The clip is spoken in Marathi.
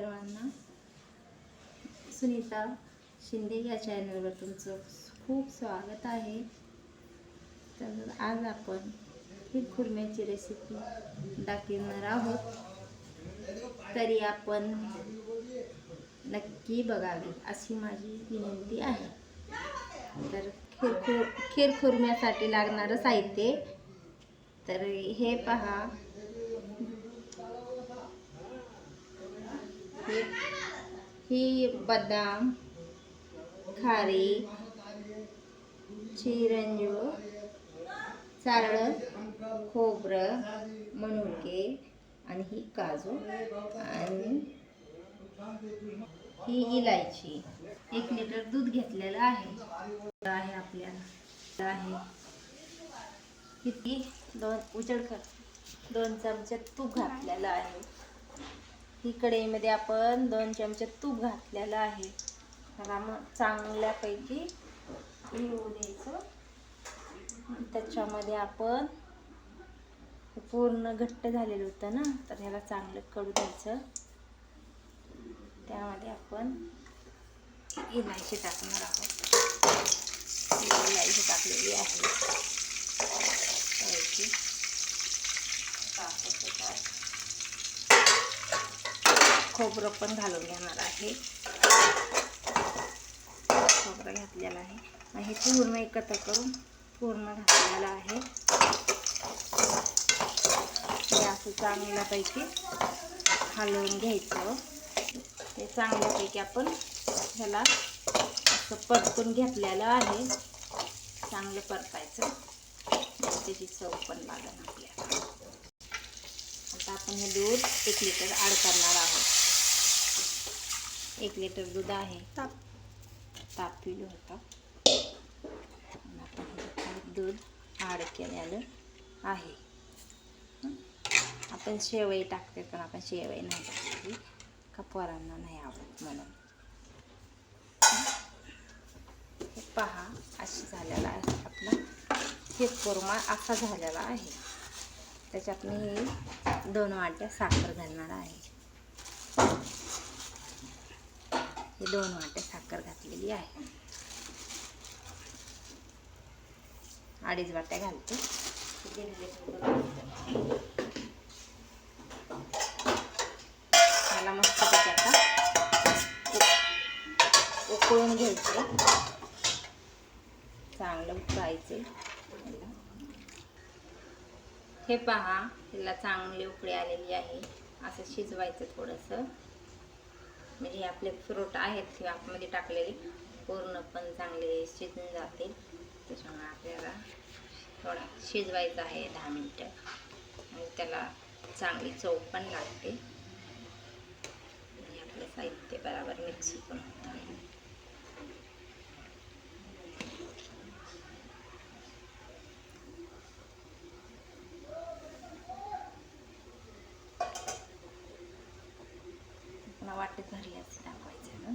सर्वांना. सुनीता शिंदे या चॅनलवर तुमचं खूप स्वागत आहे. तर आज आपण ही खुर्म्याची रेसिपी दाखवणार आहोत. तरी आपण नक्की बघावी अशी माझी विनंती आहे. तर खीर खीर खुर्म्यासाठी लागणारं साहित्य. तर हे पहा. ही ही बदाम खारी चिरंजीव चारळ खोबरं मनुके आणि ही काजू आणि ही इलायची. एक लिटर दूध घेतलेलं आहे. आहे आपल्याला. आहे. किती? दोन उजड कर. दोन चमचे तूप घातलेलं आहे. ही कढईमध्ये आपण दोन चमचे तूप घातलेलं आहे. त्याला मग चांगल्यापैकी येऊ द्यायचं. त्याच्यामध्ये आपण पूर्ण घट्ट झालेलं होतं ना तर ह्याला चांगलं कडू द्यायचं. त्यामध्ये आपण इलायची टाकणार आहोत. इलायची टाकलेली आहे. खोबरं पण घालून घेणार आहे. खोबरं घातलेलं आहे. आणि हे पूर्ण एकत्र करून पूर्ण घातलेलं आहे. हे असं चांगल्यापैकी हलवून घ्यायचं. ते चांगल्यापैकी आपण ह्याला असं परतून घेतलेलं आहे. चांगलं परतायचं. त्याची चव पण लागेल आपल्याला. आता आपण हे दूध एक लिटर ॲड करणार आहोत. एक लिटर दूध आहे. ताप. ताप पिलं होता. दूध ॲड केलेलं आहे? आपण शेवई टाकते पण आपण शेवई नाही टाकली. का पोरांना नाही आवडत म्हणून. हे पहा अशी झालेला आहे आपला. हे कोरमा असा झालेला आहे. त्याच्यात मी दोन वाट्या साखर घालणार आहे. हे दोन वाट्या साखर घातलेली आहे. अडीच वाट्या घालते. मला मस्त आता उकळून घ्यायचं चांगलं उकळायचे. हे पहा तिला चांगली उकळी आलेली आहे. असं शिजवायचं थोडंसं. म्हणजे आपले फ्रूट आहेत ते आतमध्ये टाकलेले पूर्ण पण चांगले शिजून जातील. त्याच्यामुळे आपल्याला थोडा शिजवायचा आहे दहा मिनटं. आणि त्याला चांगली चव पण लागते. आणि आपलं साहित्य बराबर मिक्स करून पाकिट भरल्याचं दाखवायचं ना